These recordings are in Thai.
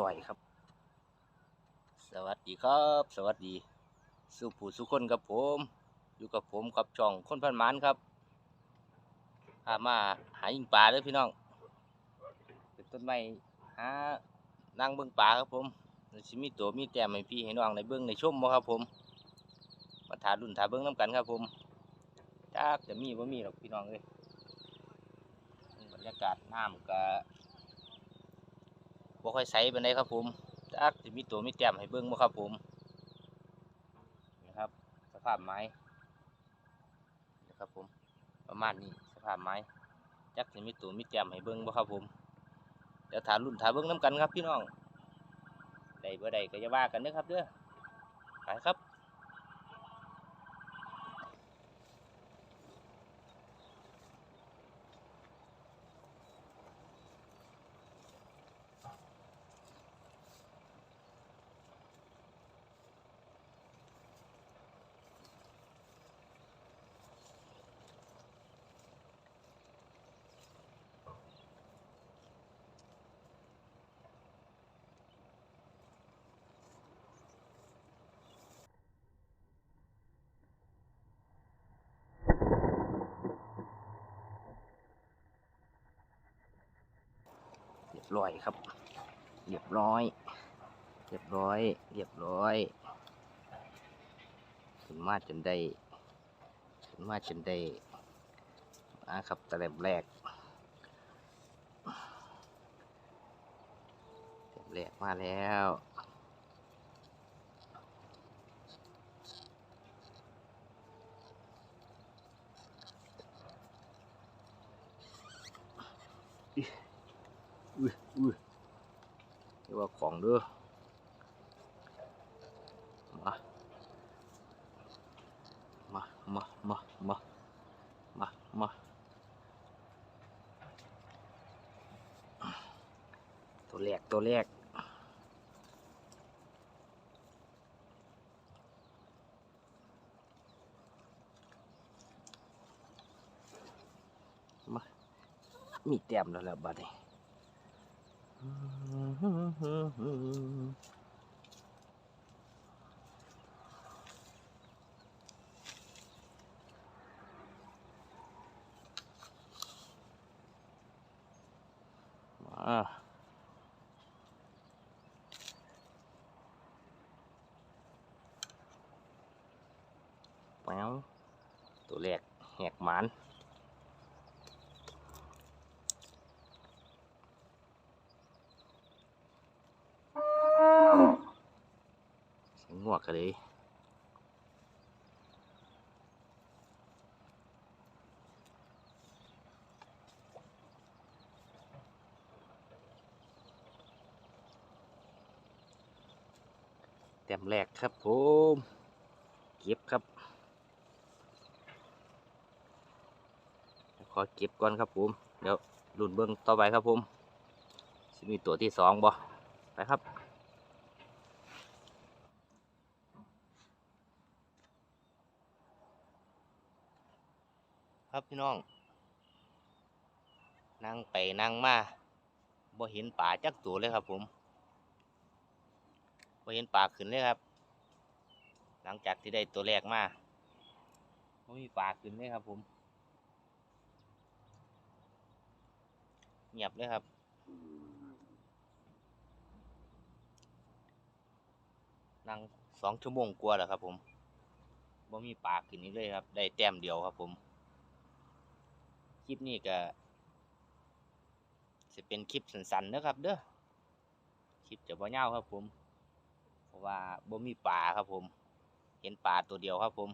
ร้อยครับ สวัสดีครับ สวัสดีสุผู้สุคนกับผม อยู่กับผมกับช่องคนพันหมานครับพามาหายิงปลาเด้อพี่น้องเป็นต้นไม้หานั่งเบิ่งปลาครับผมสิมีตัวมีแต้มให้พี่ให้น้องในเบิ่งในช่มบ่ครับผม มาถารุ่นถาเบิ่งน้ำกันครับผมจักจะมีบ่มีหรอกพี่น้องเอ้ยบรรยากาศน้ำก็บ่ ค่อยใสปานไรครับผมจักจะมีตัวมีแต้มให้เบิ้งบ่ครับผมนะครับ สภาพไม้นะครับผมประมาณนี้สภาพไม้จักจะมีตัวมีแต้มให้เบิ้งบ่ครับผมเดี๋ยวถารุ่นถาเบิ้งน้ำกันครับพี่น้องได้บ่ได้ก็จะว่ากันเด้อครับเด้อไปครับ เร้อยครับ เรียบร้อย เรียบร้อย เรียบร้อยขึ้นมาจนได้ขึ้นมาจนได้มาครับตะเล็บแรกตะเล็บแรกมาแล้ว อุ้ยอุ้ยเรียกว่าของเด้อมา มา มา มา มา มา มาตัวแรกตัวแรกมา มีแต้มแล้วแหละบัดนี้ มาแป๊วตัวแร กแหกหมานเสียงงวกกันเลยแต้มแรกครับผมเก็บครับ ขอเก็บก่อนครับผม เดี๋ยวรุ่นเบิ้องต่อไปครับผมมีตัวที่สองบ่ไปครับ ครับพี่น้อง นั่งไปนั่งมาบ่เห็นป่าจักตัวเลยครับผมบ่เห็นป่าขึ้นเลยครับ หลังจากที่ได้ตัวแรกมาบ่มีป่าขึ้นเลยครับผมเงียบเลยครับนั่งสองชั่วโมงกว่าแล้วครับผมบ่มีป่าขึ้นนี้เลยครับ ได้แต้มเดียวครับผม คลิปนี้ก็จะเป็นคลิปสั้นๆนะครับ เด้อ คลิปจะบ่ยาครับผม เพราะว่าบ่มีป่าครับผม เห็นป่าตัวเดียวครับผม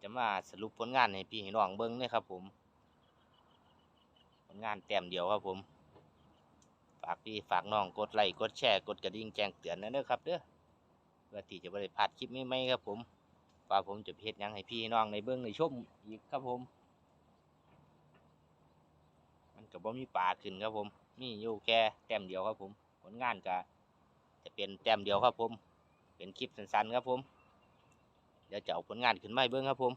จะมาสรุปผลงานให้พี่หน้องเบิ่งเลยครับผม ผลงานแต้มเดียวครับผม ฝากพี่ฝากน้องกดไลค์กดแชร์กดกระดิ่งแจ้งเตือนนะเด้อครับเด้อเพื่อที่จะบ่ได้พลาดคลิปใหม่ๆครับผม ว่าผมจะเพจยังให้พี่น้องในเบื้องในชมอีกครับผม มันก็บ่มีป่าขึ้นครับผม มีอยู่แค่แต้มเดียวครับผม ผลงานก็จะเป็นแต้มเดียวครับผม เป็นคลิปสั้นๆครับผม เดี๋ยวจะเอาผลงานขึ้นมาให้เบื้องครับผม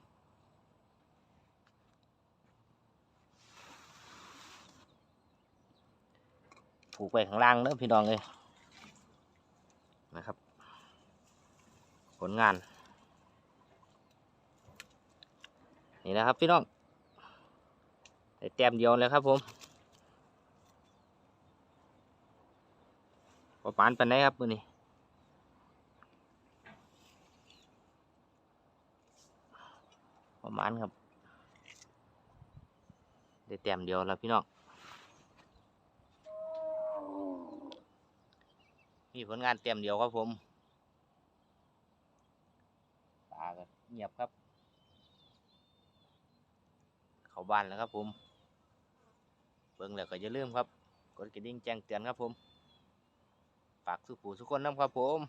ผูกไว้ข้างล่างเด้อพี่น้องเลยนะครับ ผลงาน นี่นะครับพี่น้องได้แต้มเดียวเลยครับผมประมาณปันไดครับมือนี้ประมาณครับได้แต้มเดียวแล้วพี่น้องมีผลงานแต้มเดียวครับผมตาก็เงียบครับ เข้าบ้านแล้วครับผมเบิ่งแล้วก็อย่าลืมครับกดกระดิ่งแจ้งเตือนครับผมฝากสุขผู้สุกคนนะครับผม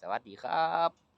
สวัสดีครับ